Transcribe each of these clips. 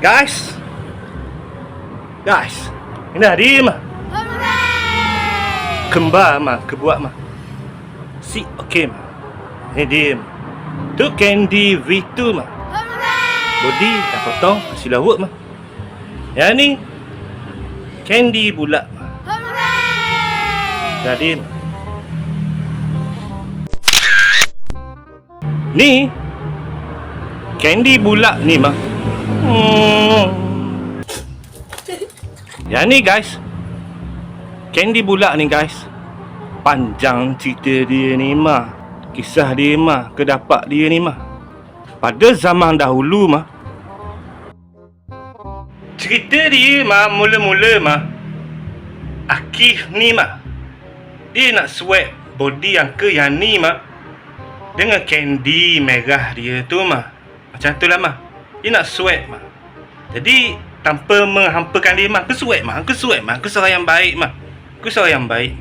Guys. Guys. Ini hari mah. Kembar mah, kebuat mah. Si okey mah. Ini dia mah. Tu candy V2 mah. Body dah potong, kasih lawak mah. Yang ni candy bulat mah. Jadi mah. Ni candy bulat ni mah. Hmm. Yang ni guys. Candy bulat ni guys. Panjang cerita dia ni mah. Kisah dia mah, kedapak dia ni mah. Pada zaman dahulu mah. Cerita dia mah mula-mula mah. Akif ni mah. Dia nak sweat body yang ke yang ni mah. Dengan candy merah dia tu mah. Macam tu lah mah. Dia nak sweat mah. Jadi tanpa menghampakan dia mah. Ke sweat mah. Ke sweat mah. Ke seorang yang baik mah. Ke seorang yang baik.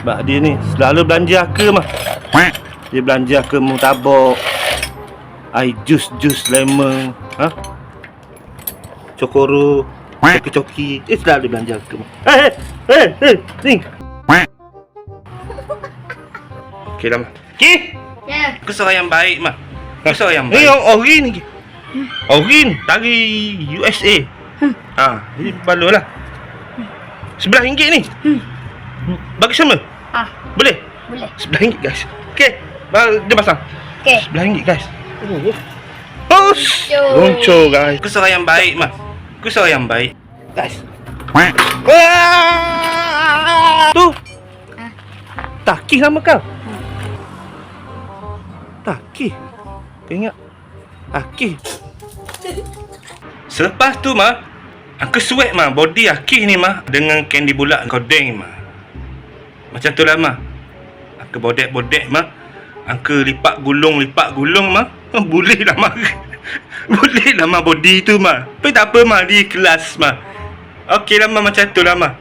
Sebab dia ni selalu belanja ke mah. Dia belanja ke mutabak. Air jus-jus lemon. Ha? Cokoro. Coki-coki. Eh selalu belanja ke mah. Eh, eh, eh, eh. Ni. Okey lah mah. Okey. Ya. Ke seorang yang baik mah. Ke seorang yang baik. yang ori ni. Ori ni dari USA. Ha, jadi baloi lah. Sebelah ringgit ni. Bagi sama? Ah, Boleh? boleh. Sebelah ringgit guys. Okey. Baru dia pasang. Okey. Sebelah ringgit guys. Push. Luncur. Luncur guys. Ke seorang yang baik mah. Ke seorang yang baik. Guys. Wah! Tu. Ah. Takih nama kau. Takih. Kau ingat? Takih. Selepas tu mah Angka sweat mah Body Akif ni mah Dengan candy bulat kodeng mah Macam tu lah mah Angka bodek-bodek mah Angka lipat gulung Lipat gulung mah Boleh lah mah Boleh lah mah body tu mah Tapi tak apa mah Di kelas mah Okey lah mah Macam tu lah mah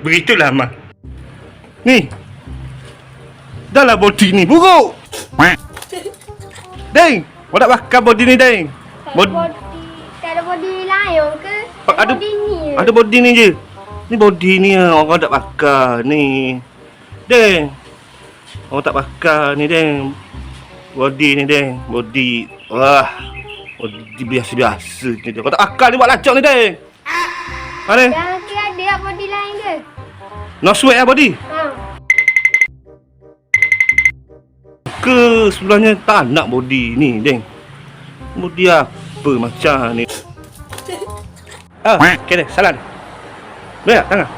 Begitulah mah Ni. Dah lah body ni buruk. Deng. Kau nak bakar body ni, Deng. Ada Bod- body, tak ada body lain ke? Pak, ada- body ni. Ada body ni je. Ni body ni ah, orang tak bakar ni. Deng. Orang tak bakar ni, Deng. Body ni, Deng. Body. Wah. Body biasa-biasa ni. Kau tak bakar ni buat lacak ni, Deng. Mana? Jangan kira dia body lain ke? No sweat lah body. Ke sebenarnya tak nak body ni, Deng. Body apa macam ni? Ah, okay deh, salah deh. Boleh tak tangan?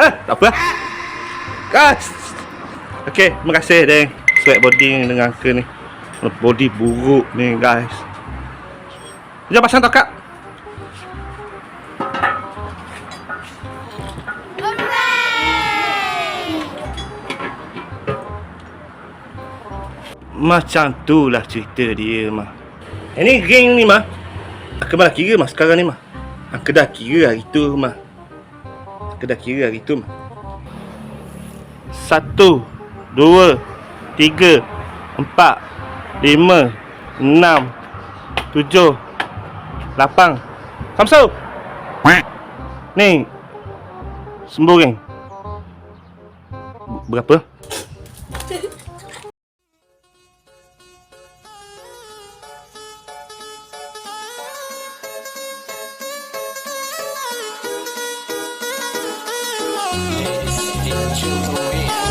Eh, tak apa. Guys. Okay, terima kasih, Deng. Sweat body dengan ke ni. Body buruk ni, guys. Jom pasang tau, Macam tu lah cerita dia mah. Ini geng ni mah. Aku malah kira mah sekarang ni mah. Aku dah kira hari tu mah. Aku dah kira hari tu mah. Satu, dua, tiga, empat, lima, enam, tujuh, lapan. Samsu. Ni. Sembuh geng. Berapa? It's, it, children win.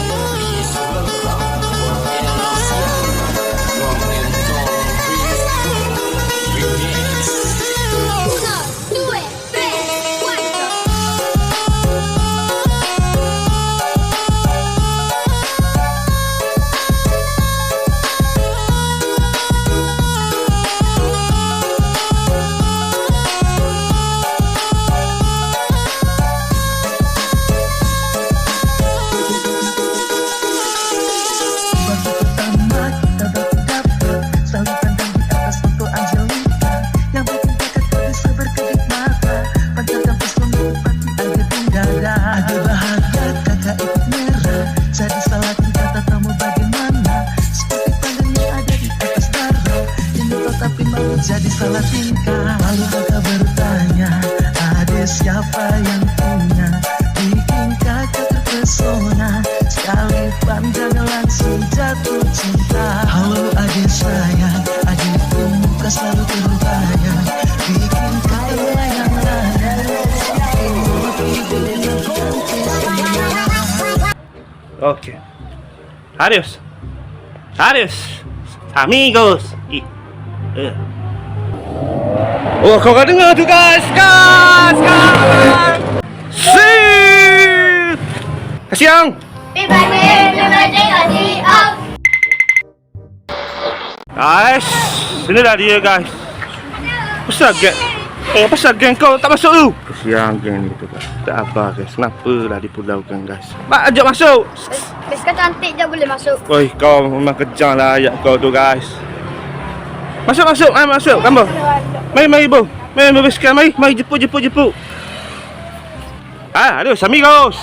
jadi salah tingkah Lalu kakak bertanya Ada siapa yang punya Bikin kakak terpesona Sekali pandang langsung jatuh cinta Halo adik sayang Adikku muka selalu terbayang Bikin kakak layang Okay. Adios. Adios. Amigos. Y Eh. Oh, kau kau dengar tu guys. Guys, guys. Kasih yang. Bibadi, bibadi, adi, up. Guys, sini dah dia guys. Pasal geng. Eh, pasal geng kau tak masuk tu? Kesian geng ni tu guys. Tak apa guys. Kenapa lah dipulaukan guys? Mak ajak masuk. Bes kau cantik je boleh masuk. Oi, kau memang kejam lah ayat kau tu guys. Masuk, masuk. Mari masuk. Kamu. Mari, mari ibu. Mari, mari sekian. Mari, mari jemput, jemput, jemput. Ah, aduh, amigos.